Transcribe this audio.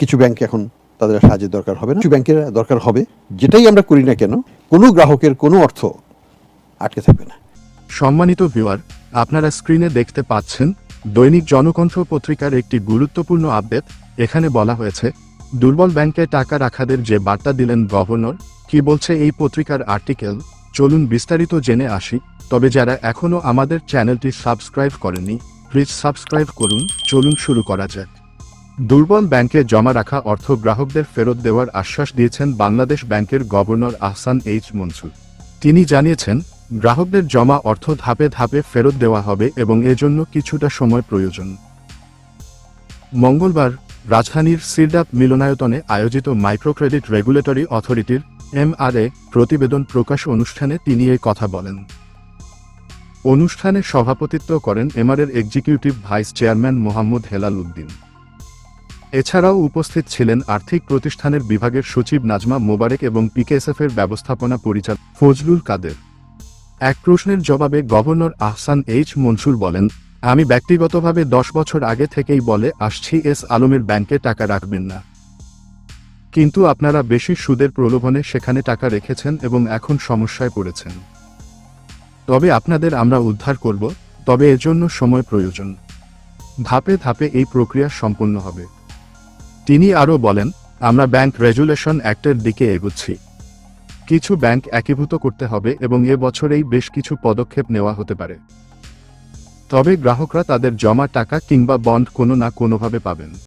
কিছু ব্যাংক এখন তাদের সাহায্যের দরকার হবে না। কিছু ব্যাংকের দরকার হবে, যেটাই আমরা করি না কেন, কোনো গ্রাহকের কোনো অর্থ আটকে থাকবে না। সম্মানিত ভিউয়ার আপনারা স্ক্রিনে দেখতে পাচ্ছেন, দৈনিক জনকণ্ঠ পত্রিকার একটি গুরুত্বপূর্ণ আপডেট এখানে বলা হয়েছে, দুর্বল ব্যাংকে টাকা রাখাদের যে বার্তা দিলেন গভর্নর, কি বলছে এই পত্রিকার আর্টিকেল চলুন বিস্তারিত জেনে আসি, তবে যারা এখনও আমাদের চ্যানেলটি সাবস্ক্রাইব করেনি প্লিজ সাবস্ক্রাইব করুন। চলুন শুরু করা যাক। দুর্বল ব্যাংকে জমা রাখা অর্থ গ্রাহকদের ফেরত দেওয়ার আশ্বাস দিয়েছেন বাংলাদেশ ব্যাংকের গভর্নর আহসান এইচ মনসুর। তিনি জানিয়েছেন, গ্রাহকদের জমা অর্থ ধাপে ধাপে ফেরত দেওয়া হবে এবং এজন্য কিছুটা সময় প্রয়োজন। মঙ্গলবার রাজধানীর সিরডাপ মিলনায়তনে আয়োজিত মাইক্রোক্রেডিট রেগুলেটরি অথরিটির এমআরএ প্রতিবেদন প্রকাশ অনুষ্ঠানে তিনি এই কথা বলেন। অনুষ্ঠানে সভাপতিত্ব করেন এমআরের executive vice chairman Mohammad Helal Uddin. এছাড়াও উপস্থিত ছিলেন আর্থিক প্রতিষ্ঠানের বিভাগের সচিব নাজমা মোবারক এবং পিকেএসএফ এর ব্যবস্থাপনা পরিচালক ফজলুল কাদের। এক প্রশ্নের জবাবে গভর্নর আহসান এইচ মনসুর বলেন, আমি ব্যক্তিগতভাবে দশ বছর আগে থেকেই বলে আসছি, এস আলমের ব্যাংকে টাকা রাখবেন না। কিন্তু আপনারা বেশি সুদের প্রলোভনে সেখানে টাকা রেখেছেন এবং এখন সমস্যায় পড়েছেন। তবে আপনাদের আমরা উদ্ধার করব, তবে এর জন্য সময় প্রয়োজন। ধাপে ধাপে এই প্রক্রিয়া সম্পন্ন হবে। তিনি আরও বলেন, আমরা ব্যাংক রেজুলেশন অ্যাক্টের দিকে এগুচ্ছি। কিছু ব্যাংক একীভূত করতে হবে এবং এ বছরেই বেশ কিছু পদক্ষেপ নেওয়া হতে পারে। তবে গ্রাহকরা তাদের জমা টাকা কিংবা বন্ড কোনো না কোনোভাবে পাবেন।